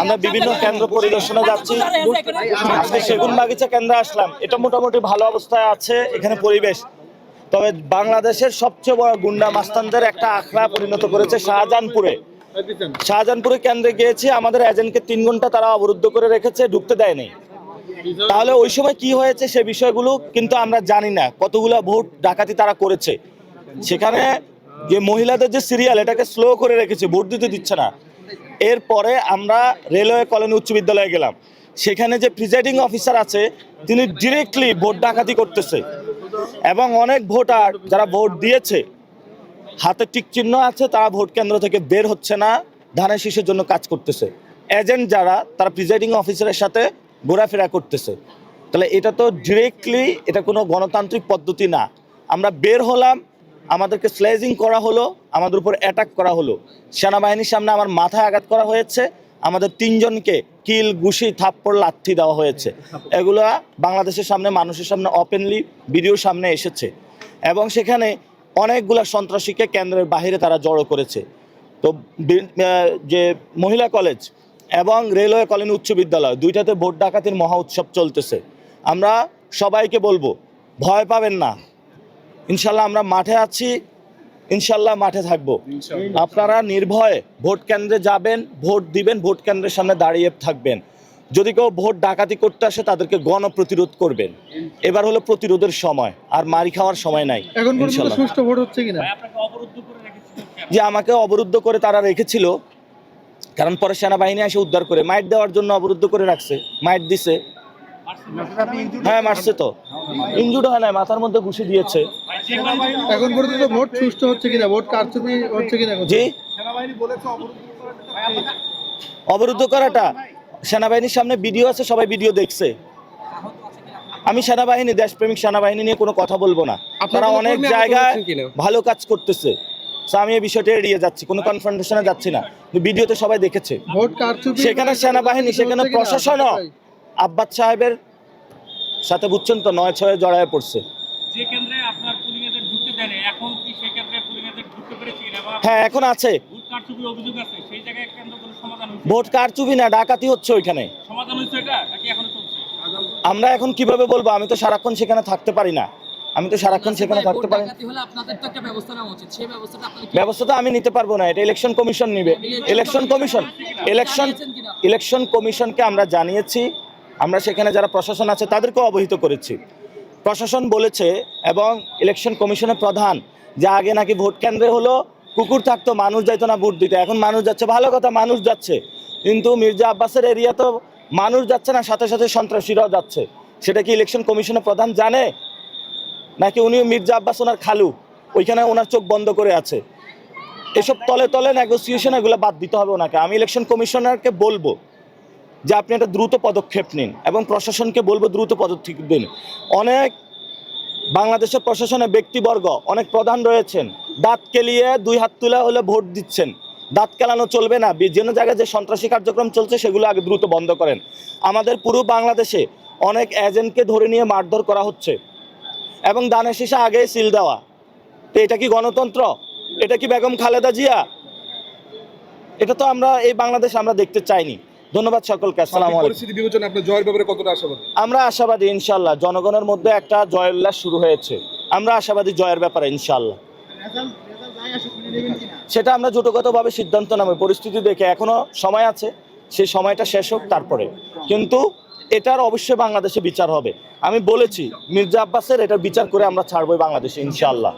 আমরা বিভিন্ন কেন্দ্র পরিদর্শনে যাচ্ছি। আজকে সেগুন বাগিচা কেন্দ্রে আসলাম। এটা মোটামুটি ভালো অবস্থায় আছে, এখানে পরিবেশ। তবে বাংলাদেশের সবচেয়ে বড় গুন্ডা মাস্তানদের একটা আখড়া পরিণত করেছে শাহজাহানপুরে। শাহজাহানপুরে কেন্দ্রে গিয়েছি, আমাদের এজেন্টকে তিন ঘণ্টা তারা অবরুদ্ধ করে রেখেছে, ঢুকতে দেয়নি। তাহলে ওই সময় কি হয়েছে সে বিষয়গুলো কিন্তু আমরা জানি না। কতগুলো ভোট ডাকাতি তারা করেছে। সেখানে যে মহিলাদের যে সিরিয়াল এটাকে স্লো করে রেখেছে, ভোট দিতে দিচ্ছে না। এরপরে আমরা রেলওয়ে কলোনি উচ্চ বিদ্যালয়ে গেলাম। সেখানে যে প্রিজাইডিং অফিসার আছে, তিনি ডিরেক্টলি ভোট ডাকাতি করতেছে। এবং অনেক ভোটার যারা ভোট দিয়েছে, হাতে টিক চিহ্ন আছে, তারা ভোট কেন্দ্র থেকে বের হচ্ছে না, ধানের শীষের জন্য কাজ করতেছে। এজেন্ট যারা, তারা প্রিজাইডিং অফিসারের সাথে ঘোরাফেরা করতেছে। তাহলে এটা তো ডিরেক্টলি এটা কোনো গণতান্ত্রিক পদ্ধতি না। আমরা বের হলাম আমাদেরকে স্লেজিং করা হলো, আমাদের উপর অ্যাটাক করা হলো। সেনাবাহিনীর সামনে আমার মাথায় আঘাত করা হয়েছে, আমাদের তিনজনকে কিল ঘুষি, থাপ্পড়, লাথি দেওয়া হয়েছে। এগুলো বাংলাদেশের সামনে, মানুষের সামনে ওপেনলি ভিডিওর সামনে এসেছে। এবং সেখানে অনেকগুলা সন্ত্রাসীকে কেন্দ্রের বাইরে তারা জড়ো করেছে। তো যে মহিলা কলেজ এবং রেলওয়ে কলোনি উচ্চ বিদ্যালয়, দুইটাতে ভোট ডাকাতির মহা উৎসব চলতেছে। আমরা সবাইকে বলব, ভয় পাবেন না। ইনশাল্লাহ আমরা মাঠে আছি ইনশাল্লাহ মাঠে থাকব। আপনারা নির্ভয়ে ভোট কেন্দ্রে যাবেন ভোট দিবেন ভোট কেন্দ্রের সামনে দাঁড়িয়ে থাকবেন। যদি কেউ ভোট ডাকাতি করতে আসে তাদেরকে গণ প্রতিরোধ করবেন এবার হলো প্রতিরোধের সময় আর মারি খাওয়ার সময় নাই এখন পর্যন্ত ইনশাল্লাহ। সুষ্ঠু ভোট হচ্ছে কিনা? যে আমাকে অবরুদ্ধ করে তারা রেখেছিল কারণ পরে সেনাবাহিনী এসে উদ্ধার করে মাইট দেওয়ার জন্য অবরুদ্ধ করে রাখছে মাইট দিছে। হ্যাঁ মারছে তো। ইনজুড হয় না মাথার মধ্যে ঘুষি দিয়েছে। এখন পর্যন্ত ভোট সুষ্ঠু হচ্ছে কিনা? ভোট কারচুপি হচ্ছে কিনা? জি। অবরুদ্ধ করাটা। সেনাবাহিনীর সামনে ভিডিও আছে সবাই ভিডিও দেখছে। আমি সেনাবাহিনী দেশপ্রেমিক সেনাবাহিনী নিয়ে কোনো কথা বলব না। আপনারা অনেক জায়গায় ভালো কাজ করতেছে। আমি এই বিষয়টা এড়িয়ে যাচ্ছি কোনো কনফ্রন্টেশনে যাচ্ছি না। ভিডিওতে সবাই দেখেছে। সেখানে সেনাবাহিনী সেখানে প্রশাসনও আব্বাস সাহেবের সাথে বুঝছেন তো নয় ছয়ে জড়ায় পড়ছে। যে কেন্দ্রে আপনার পুলিং এজেন্ট ঢুকতে দেয় এখন কি সেই কেন্দ্রে পুলিং এজেন্ট ঢুকতে পেরেছে কিনা হ্যাঁ এখন আছে। ভোট কারচুপির অভিযোগ আছে সেই জায়গায় কেন্দ্র কোনো সমাধান হয়েছে? ভোট কারচুপি না ডাকাতি হচ্ছে ওইখানে। সমাধান হয়েছে এটা নাকি এখনও চলছে? আমরা এখন কীভাবে বলব? আমি তো সারাক্ষণ সেখানে থাকতে পারি না। আমি তো সারাক্ষণ সেখানে থাকতে পারি না। ডাকাতি হলে আপনাদের তো একটা ব্যবস্থা নেওয়া উচিত। সেই ব্যবস্থাটা আপনারা কি ব্যবস্থা তো আমি নিতে পারব না এটা ইলেকশন কমিশন নিবে। ইলেকশন কমিশন ইলেকশন ইলেকশন কমিশনকে আমরা জানিয়েছি। আমরা সেখানে যারা প্রশাসন আছে তাদেরকেও অবহিত করেছি। প্রশাসন বলেছে এবং ইলেকশন কমিশনের প্রধান যে আগে নাকি ভোট কেন্দ্রে হলো, কুকুর থাকতো, মানুষ যাইতো না, ভোট দিতে। এখন মানুষ যাচ্ছে, ভালো কথা, মানুষ যাচ্ছে। কিন্তু মির্জা আব্বাসের এরিয়া তো মানুষ যাচ্ছে না, সাথে সাথে সন্ত্রাসীরাও যাচ্ছে। সেটা কি ইলেকশন কমিশনের প্রধান জানে? নাকি উনি মির্জা আব্বাস ওনার খালু? ওইখানে ওনার চোখ বন্ধ করে আছে। এসব তলে তলে নেগোসিয়েশন এগুলো বাদ দিতে হবে ওনাকে। আমি ইলেকশন কমিশনারকে বলব যে আপনি একটা দ্রুত পদক্ষেপ নিন এবং প্রশাসনকে বলব দ্রুত পদক্ষেপ দিন। অনেক বাংলাদেশের প্রশাসনে ব্যক্তিবর্গ, অনেক প্রধান রয়েছেন, দাঁত কেলিয়ে দুই হাত তুলে হলে ভোট দিচ্ছেন। দাঁত কেলানো চলবে না যে জায়গায় যে সন্ত্রাসী কার্যক্রম চলছে সেগুলো আগে দ্রুত বন্ধ করেন। আমাদের পুরো বাংলাদেশে অনেক এজেন্টকে ধরে নিয়ে মারধর করা হচ্ছে। এবং দানের শীষে আগে সিল দেওয়া। তো এটা কি গণতন্ত্র? এটা কি বেগম খালেদা জিয়া? এটা তো আমরা, এই বাংলাদেশ আমরা দেখতে চাইনি। ধন্যবাদ সকলকে আসসালামু আলাইকুম। বিবেচনা আপনার জয়ের ব্যাপারে কতটা আশাবাদী? আমরা আশাবাদী ইনশাল্লাহ জনগণের মধ্যে একটা জয় উল্লাস শুরু হয়েছে। আমরা আশাবাদী জয়ের ব্যাপারে ইনশাল্লাহ সেটা আমরা জোটগতভাবে সিদ্ধান্ত নামে পরিস্থিতি দেখে এখনও সময় আছে। সেই সময়টা শেষ হোক তারপরে। কিন্তু এটার অবশ্যই বাংলাদেশে বিচার হবে। আমি বলেছি মির্জা আব্বাসের এটার বিচার করে আমরা ছাড়বই বাংলাদেশে ইনশাল্লাহ